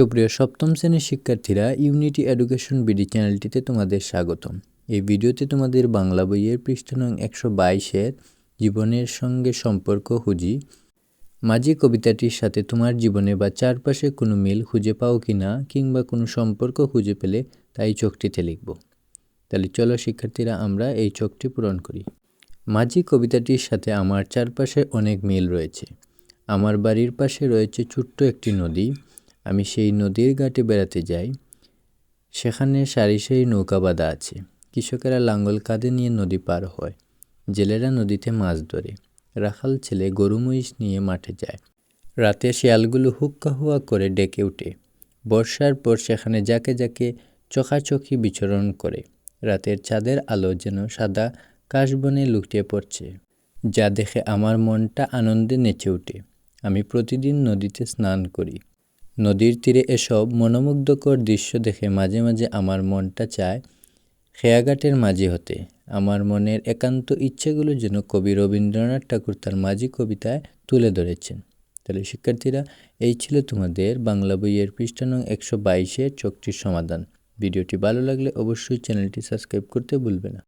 সুপ্রিয় সপ্তম শ্রেণির শিক্ষার্থীরা ইউনিটি এডুকেশন বিডি চ্যানেলটিতে তোমাদের স্বাগতম। এই ভিডিওতে তোমাদের বাংলা বইয়ের পৃষ্ঠ একশো বাইশের জীবনের সঙ্গে সম্পর্ক খুঁজি। মাঝি কবিতাটির সাথে তোমার জীবনে বা চারপাশে কোনো মিল খুঁজে পাও কি না কিংবা কোনো সম্পর্ক খুঁজে পেলে তাই চোখটিতে লিখব। তাহলে চলো শিক্ষার্থীরা, আমরা এই চোখটি পূরণ করি। মাঝি কবিতাটির সাথে আমার চারপাশে অনেক মিল রয়েছে। আমার বাড়ির পাশে রয়েছে ছোট্ট একটি নদী। আমি সেই নদীর ঘাটে বেড়াতে যাই। সেখানে সারি সারি নৌকা বাঁধা আছে। কৃষকেরা লাঙ্গল কাঁধে নিয়ে নদী পার হয়। জেলেরা নদীতে মাছ ধরে। রাখাল ছেলে গরু মহিষ নিয়ে মাঠে যায়। রাতে শিয়ালগুলো হুক্কা হুয়া করে ডেকে ওঠে। বর্ষার পর সেখানে যাকে যাকে চোখাচোখি বিচরণ করে। রাতের চাঁদের আলো যেন সাদা কাশবনে লুটিয়ে পড়ছে। যা দেখে আমার মনটা আনন্দে নেচে ওঠে। আমি প্রতিদিন নদীতে স্নান করি। নদীর তীরে এসব মনোমুগ্ধকর দৃশ্য দেখে মাঝে মাঝে আমার মনটা চায় খেয়াঘাটের মাঝি হতে। আমার মনের একান্ত ইচ্ছেগুলো যেন কবি রবীন্দ্রনাথ ঠাকুর তার মাঝি কবিতায় তুলে ধরেছেন। তাহলে শিক্ষার্থীরা, এই ছিল তোমাদের বাংলা বইয়ের পৃষ্ঠা নং একশো বাইশের চোখটির সমাধান। ভিডিওটি ভালো লাগলে অবশ্যই চ্যানেলটি সাবস্ক্রাইব করতে ভুলবে না।